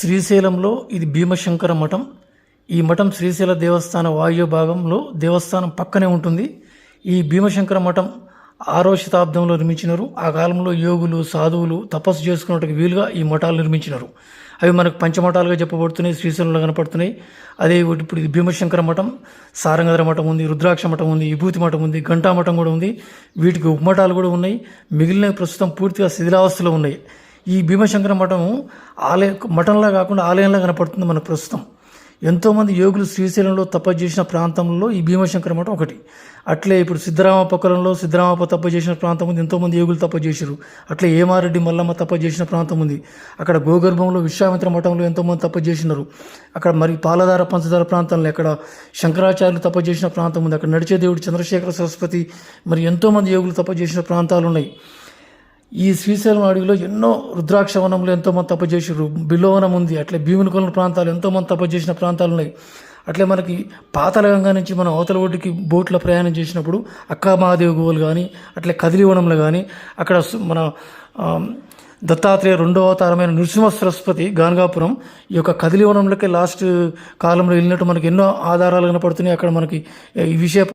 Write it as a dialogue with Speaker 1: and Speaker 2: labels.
Speaker 1: శ్రీశైలంలో ఇది భీమశంకర మఠం. ఈ మఠం శ్రీశైల దేవస్థాన వాయు భాగంలో దేవస్థానం పక్కనే ఉంటుంది. ఈ భీమశంకర మఠం ఆరో శతాబ్దంలో నిర్మించినారు. ఆ కాలంలో యోగులు సాధువులు తపస్సు చేసుకున్నట్టుకు వీలుగా ఈ మఠాలు నిర్మించినారు. అవి మనకు పంచమఠాలుగా చెప్పబడుతున్నాయి శ్రీశైలంలో కనపడుతున్నాయి. అదే ఇప్పుడు ఇది భీమశంకర మఠం సారంగధర మఠం ఉంది రుద్రాక్ష మఠం ఉంది విభూతి మఠం ఉంది ఘంటా మఠం కూడా ఉంది. వీటికి ఉపమఠాలు కూడా ఉన్నాయి. మిగిలినవి ప్రస్తుతం పూర్తిగా శిథిలావస్థలో ఉన్నాయి. ఈ భీమశంకర మఠం ఆలయ మఠంలా కాకుండా ఆలయంలా కనపడుతుంది మనకు ప్రస్తుతం. ఎంతోమంది యోగులు శ్రీశైలంలో తప్ప చేసిన ప్రాంతంలో ఈ భీమశంకర మఠం ఒకటి. అట్లే ఇప్పుడు సిద్ధరామ పక్కలంలో సిద్ధరామప్ప తప్ప చేసిన ప్రాంతం ఉంది. ఎంతోమంది యోగులు తప్ప చేశారు. అట్లే ఏమారెడ్డి మల్లమ్మ తప్ప చేసిన ప్రాంతం ఉంది. అక్కడ గోగర్భంలో విశ్వామిత్ర మఠంలో ఎంతోమంది తప్ప చేసినారు. అక్కడ మరి పాలధార పంచదార ప్రాంతంలో అక్కడ శంకరాచార్యులు తప్ప చేసిన ప్రాంతం ఉంది. అక్కడ నడిచే దేవుడు చంద్రశేఖర సరస్వతి. మరి ఎంతోమంది యోగులు తప్ప చేసిన ప్రాంతాలు ఉన్నాయి. ఈ శ్రీశైలం అడవిలో ఎన్నో రుద్రాక్ష వనంలో ఎంతోమంది తప్ప చేసారు బిలోవనం ఉంది. అట్లే భీమునికొలన ప్రాంతాలు ఎంతోమంది తప్ప చేసిన ప్రాంతాలు ఉన్నాయి. అట్లే మనకి పాతలగంగా నుంచి మనం అవతల ఒడ్డుకి బోట్లో ప్రయాణం చేసినప్పుడు అక్కా మహాదేవి గుహలు కానీ అట్లే కదిలివనంలో కానీ అక్కడ మన దత్తాత్రేయ రెండవ అవతారమైన నృసింహ సరస్వతి గానగాపురం ఈ యొక్క కదిలివనంలోకి లాస్ట్ కాలంలో వెళ్ళినట్టు మనకి ఎన్నో ఆధారాలు కనపడుతున్నాయి. అక్కడ మనకి ఈ విషయ